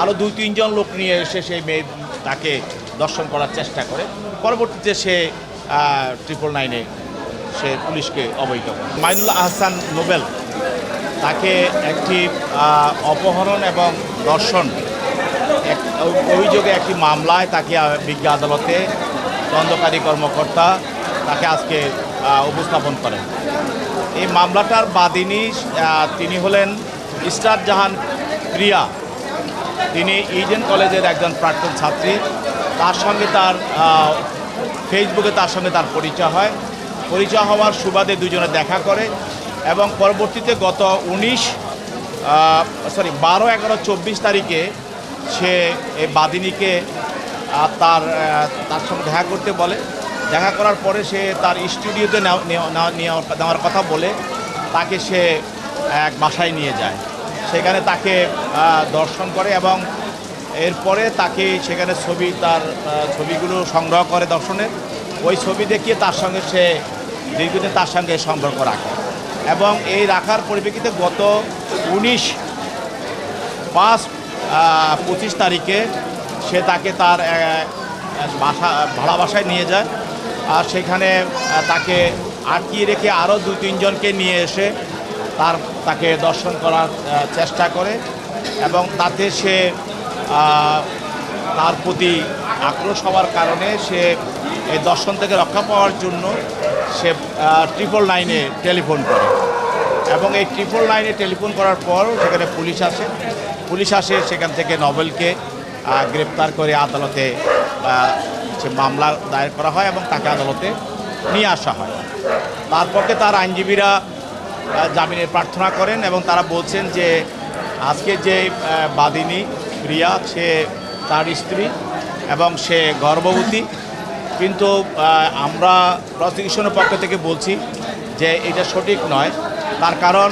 আরও দুই, তিনজন লোক নিয়ে এসে সেই মেয়ে তাকে দর্শন করার চেষ্টা করে। পরবর্তীতে সে ট্রিপল নাইনে সে পুলিশকে অবহিত করে। মাইনুল আহসান নোবেল তাকে একটি অপহরণ এবং দর্শন অভিযোগে একটি মামলায় তাকে বিজ্ঞ আদালতে তদন্তকারী কর্মকর্তা তাকে আজকে উপস্থাপন করেন। এই মামলাটার বাদিনী তিনি হলেন ইস্টার জাহান প্রিয়া। তিনি ইডেন কলেজের একজন প্রাক্তন ছাত্রী। তার সঙ্গে তার ফেসবুকে তার সঙ্গে তার পরিচয় হয়। পরিচয় হওয়ার সুবাদে দুজনে দেখা করে এবং পরবর্তীতে গত উনিশ সরি বারো, এগারো, চব্বিশ তারিখে সে এই বাদিনীকে তার তার সঙ্গে দেখা করতে বলে। দেখা করার পরে সে তার স্টুডিওতে নেওয়া- নেওয়া- নেওয়া- নেওয়া- নেওয়ার কথা বলে। তাকে সে এক বাসায় নিয়ে যায়। সেখানে তাকে দর্শন করে এবং এরপরে তাকে সেখানে ছবি তার ছবিগুলো সংগ্রহ করে দর্শনের ওই ছবি দেখিয়ে তার সঙ্গে সে দীর্ঘদিন তার সঙ্গে সম্পর্ক রাখে। এবং এই রাখার পরিপ্রেক্ষিতে গত উনিশ পাঁচ পঁচিশ তারিখে সে তাকে তার বাসা, ভাড়া বাসায় নিয়ে যায়। আর সেখানে তাকে আটকিয়ে রেখে আরও দু তিনজনকে নিয়ে এসে তার তাকে দর্শন করার চেষ্টা করে এবং তাতে সে তার প্রতি আক্রোশ হওয়ার কারণে সে এই দর্শন থেকে রক্ষা পাওয়ার জন্য সে ট্রিপল নাইনে টেলিফোন করে। এবং এই ট্রিপল নাইনে টেলিফোন করার পর সেখানে পুলিশ আসে। পুলিশ আসে, সেখান থেকে নভেলকে গ্রেপ্তার করে আদালতে সে মামলা দায়ের করা হয় এবং তাকে আদালতে নিয়ে আসা হয়। তারপরে তার আইনজীবীরা জামিনের প্রার্থনা করেন এবং তারা বলছেন যে আজকে যে বাদিনী প্রিয়া সে তার স্ত্রী এবং সে গর্ভবতী। কিন্তু আমরা প্রসিকিউশনের পক্ষ থেকে বলছি যে এটা সঠিক নয়। তার কারণ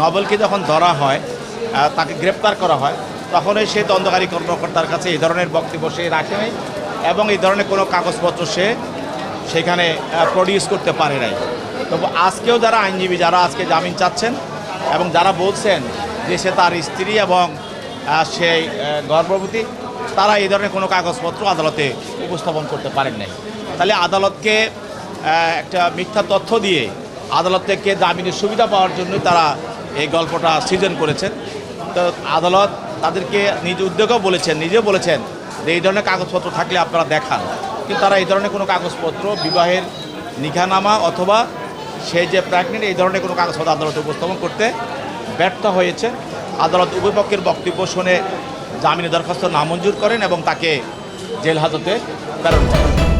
নভেলকে যখন ধরা হয় তাকে গ্রেপ্তার করা হয়, তখনই সে তদন্তকারী কর্মকর্তার কাছে এই ধরনের বক্তব্য সে রাখে নাই এবং এই ধরনের কোনো কাগজপত্র সে সেখানে প্রডিউস করতে পারে নাই। তবু আজকেও যারা আইনজীবী, যারা আজকে জামিন চাচ্ছেন এবং যারা বলছেন যে সে তার স্ত্রী এবং সেই গর্ভবতী, তারা এই ধরনের কোনো কাগজপত্র আদালতে উপস্থাপন করতে পারেন নাই। তাহলে আদালতকে একটা মিথ্যা তথ্য দিয়ে আদালত থেকে জামিনের সুবিধা পাওয়ার জন্যই তারা এই গল্পটা সৃজন করেছেন। তো আদালত তাদেরকে নিজ উদ্যোগেও বলেছেন, নিজেও বলেছেন যে এই ধরনের কাগজপত্র থাকলে আপনারা দেখান। কিন্তু তারা এই ধরনের কোনো কাগজপত্র, বিবাহের নিখানামা অথবা সে যে প্রেগনেন্ট, এই ধরনের কোনো কাগজপত্র আদালতে উপস্থাপন করতে ব্যর্থ হয়েছে। আদালত উভয় পক্ষের বক্তব্য শুনে জামিনের দরখাস্ত নামঞ্জুর করেন এবং তাকে জেল হাজতে প্রেরণ করেন।